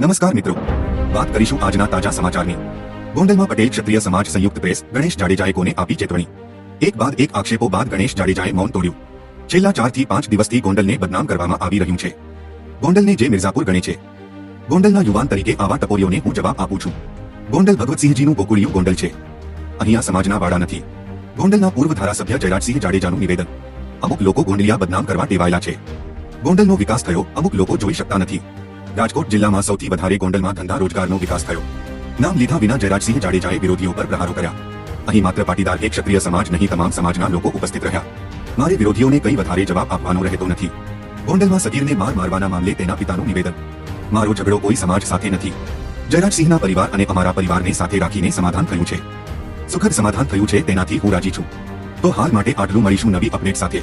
નમસ્કાર મિત્રો. વાત કરીશું આજના તાજા સમાચારની. ગોંડલમાં પટેલ ક્ષત્રિય સમાજ સંયુક્ત પ્રેસ ગણેશ જાડેજાએ કોને આપી ચેતવણી? એક બાદ એક આક્ષેપો બાદ ગણેશ જાડેજાએ મૌન તોડ્યું. છેલ્લા ચારથી પાંચ દિવસથી ગોંડલને બદનામ કરવામાં આવી રહ્યું છે. ગોંડલને જે મિર્ઝાપુર ગણે છે. ગોંડલના યુવાન તરીકે આવા ટપોરીઓને હું જવાબ આપું છું. ગોંડલ ભગવતસિંહજીનું ગોકુળિયું ગોંડલ છે. અહીંયા સમાજના વાડા નથી. ગોંડલના પૂર્વ ધારાસભ્ય જયરાજસિંહ જાડેજાનું નિવેદન. અમુક લોકો ગોંડલિયા બદનામ કરવા ટેવાયેલા છે. ગોંડલનો વિકાસ થયો અમુક લોકો જોઈ શકતા નથી. રાજકોટ જિલ્લામાં સૌથી વધારે ગોંડલમાં ધંધા રોજગારનો વિકાસ થયો. નામ લીધા વિના જયરાજસિંહ જાડેજાએ વિરોધીઓ પર પ્રહારો કર્યા. અહીં માત્ર પાટીદાર કે ક્ષત્રિય સમાજ નહીં, તમામ સમાજના લોકો ઉપસ્થિત રહ્યા. મારે વિરોધીઓને કંઈ વધારે જવાબ આપવાનો રહેતો નથી. ગોંડલમાં સગીરને માર મારવાના મામલે તેના પિતાનું નિવેદન. મારો ઝઘડો કોઈ સમાજ સાથે નથી. જયરાજસિંહના પરિવાર અને અમારા પરિવારને સાથે રાખીને સમાધાન થયું છે. સુખદ સમાધાન થયું છે, તેનાથી હું રાજી છું. તો હાલ માટે આટલું મળીશું નવી અપડેટ સાથે.